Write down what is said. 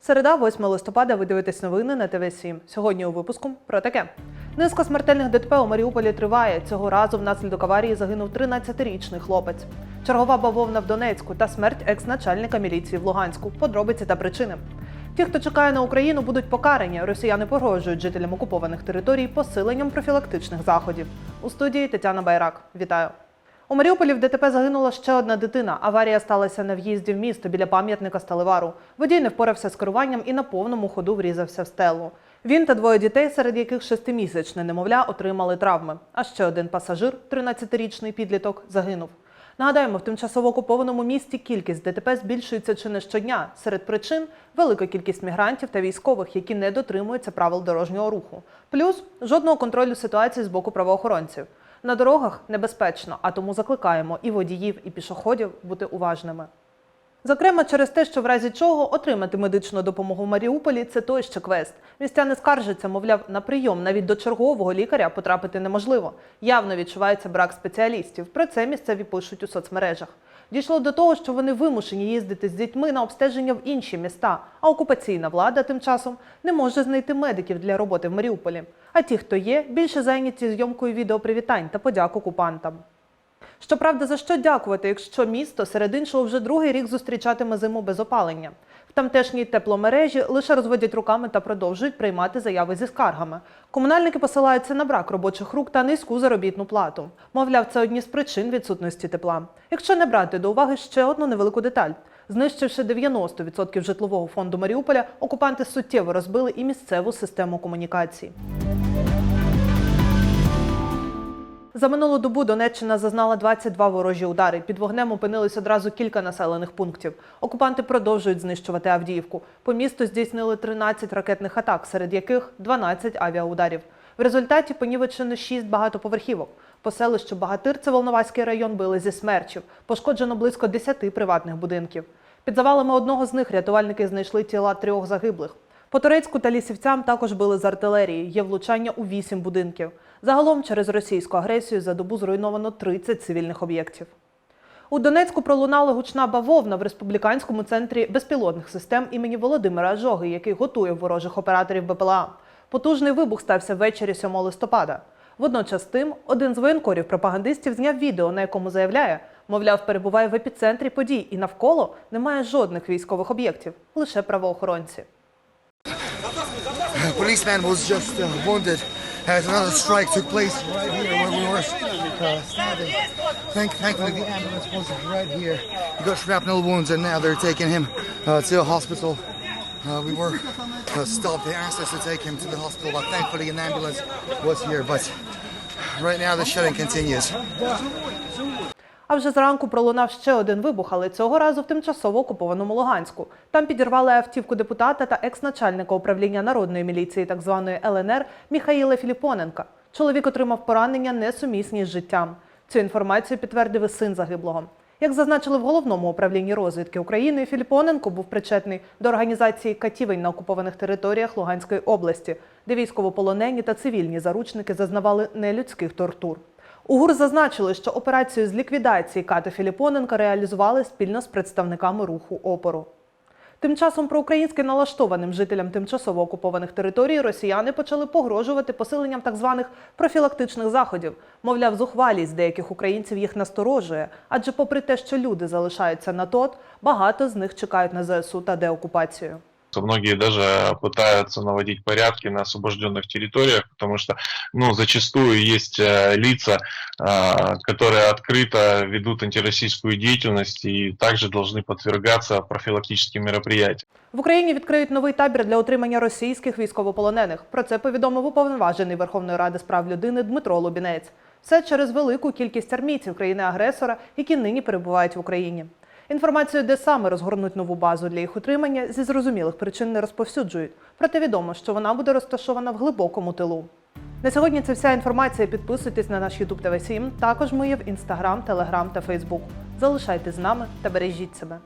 Середа, 8 листопада, ви дивитесь новини на ТВ 7 Сьогодні у випуску про таке. Низка смертельних ДТП у Маріуполі триває. Цього разу внаслідок аварії загинув 13-річний хлопець. Чергова бавовна в Донецьку та смерть екс-начальника міліції в Луганську. Подробиці та причини. Ті, хто чекає на Україну, будуть покарані. Росіяни погрожують жителям окупованих територій посиленням профілактичних заходів. У студії Тетяна Байрак. Вітаю. У Маріуполі в ДТП загинула ще одна дитина. Аварія сталася на в'їзді в місто біля пам'ятника Сталевару. Водій не впорався з керуванням і на повному ходу врізався в стелу. Він та двоє дітей, серед яких шестимісячне немовля, отримали травми. А ще один пасажир, 13-річний підліток, загинув. Нагадаємо, в тимчасово окупованому місті кількість ДТП збільшується чи не щодня. Серед причин велика кількість мігрантів та військових, які не дотримуються правил дорожнього руху. Плюс жодного контролю ситуації з боку правоохоронців. На дорогах небезпечно, а тому закликаємо і водіїв, і пішоходів бути уважними. Зокрема, через те, що в разі чого отримати медичну допомогу в Маріуполі це той ще квест. Містяни скаржаться, мовляв, на прийом навіть до чергового лікаря потрапити неможливо. Явно відчувається брак спеціалістів. Про це місцеві пишуть у соцмережах. Дійшло до того, що вони вимушені їздити з дітьми на обстеження в інші міста, а окупаційна влада тим часом не може знайти медиків для роботи в Маріуполі. А ті, хто є, більше зайняті зйомкою відеопривітань та подяк окупантам. Щоправда, за що дякувати, якщо місто серед іншого вже другий рік зустрічатиме зиму без опалення. В тамтешній тепломережі лише розводять руками та продовжують приймати заяви зі скаргами. Комунальники посилаються на брак робочих рук та низьку заробітну плату. Мовляв, це одні з причин відсутності тепла. Якщо не брати до уваги ще одну невелику деталь. Знищивши 90% житлового фонду Маріуполя, окупанти суттєво розбили і місцеву систему комунікацій. За минулу добу Донеччина зазнала 22 ворожі удари. Під вогнем опинились одразу кілька населених пунктів. Окупанти продовжують знищувати Авдіївку. По місту здійснили 13 ракетних атак, серед яких 12 авіаударів. В результаті понівечено 6 багатоповерхівок. По селищу Багатир, це Волноваський район, били зі смерчів. Пошкоджено близько 10 приватних будинків. Під завалами одного з них рятувальники знайшли тіла трьох загиблих. По Турецьку та лісівцям також били з артилерії. Є влучання у вісім будинків. Загалом через російську агресію за добу зруйновано 30 цивільних об'єктів. У Донецьку пролунала гучна бавовна в республіканському центрі безпілотних систем імені Володимира Жоги, який готує ворожих операторів БПЛА. Потужний вибух стався ввечері 7 листопада. Водночас тим один з воєнкорів пропагандистів зняв відео, на якому заявляє, мовляв, перебуває в епіцентрі подій і навколо немає жодних військових об'єктів, лише правоохоронці. Policeman was just uh, wounded as another strike took place right here where we were uh, standing. Thank, thankfully, the ambulance was right here. He got shrapnel wounds, and now they're taking him uh, to a hospital. Uh, we were uh, stopped. They asked us to take him to the hospital, but thankfully, an ambulance was here. But right now, the shelling continues. А вже зранку пролунав ще один вибух, але цього разу в тимчасово окупованому Луганську. Там підірвали автівку депутата та екс-начальника управління народної міліції, так званої ЛНР, Міхаїла Філіпоненка. Чоловік отримав поранення несумісні з життям. Цю інформацію підтвердив і син загиблого. Як зазначили в головному управлінні розвідки України, Філіпоненко був причетний до організації катівень на окупованих територіях Луганської області, де військовополонені та цивільні заручники зазнавали нелюдських тортур. У ГУР зазначили, що операцію з ліквідації Кати Філіпоненка реалізували спільно з представниками руху опору. Тим часом проукраїнськи налаштованим жителям тимчасово окупованих територій росіяни почали погрожувати посиленням так званих профілактичних заходів. Мовляв, зухвалість деяких українців їх насторожує, адже, попри те, що люди залишаються на тот, багато з них чекають на ЗСУ та деокупацію. Многие даже пытаются наводить порядки на освобожденных территориях, потому что, ну, зачастую есть э, лица, э, которые открыто ведут антироссийскую деятельность и также должны подвергаться профилактическим мероприятиям. В Україні відкриють новий табір для утримання російських військовополонених. Про це повідомив уповноважений Верховної Ради з прав людини Дмитро Лубінець. Все через велику кількість армійців країни-агресора, які нині перебувають в Україні. Інформацію, де саме розгорнуть нову базу для їх утримання, зі зрозумілих причин не розповсюджують. Проте відомо, що вона буде розташована в глибокому тилу. На сьогодні це вся інформація. Підписуйтесь на наш YouTube TV 7 Також ми є в Instagram, Telegram та Facebook. Залишайтесь з нами та бережіть себе.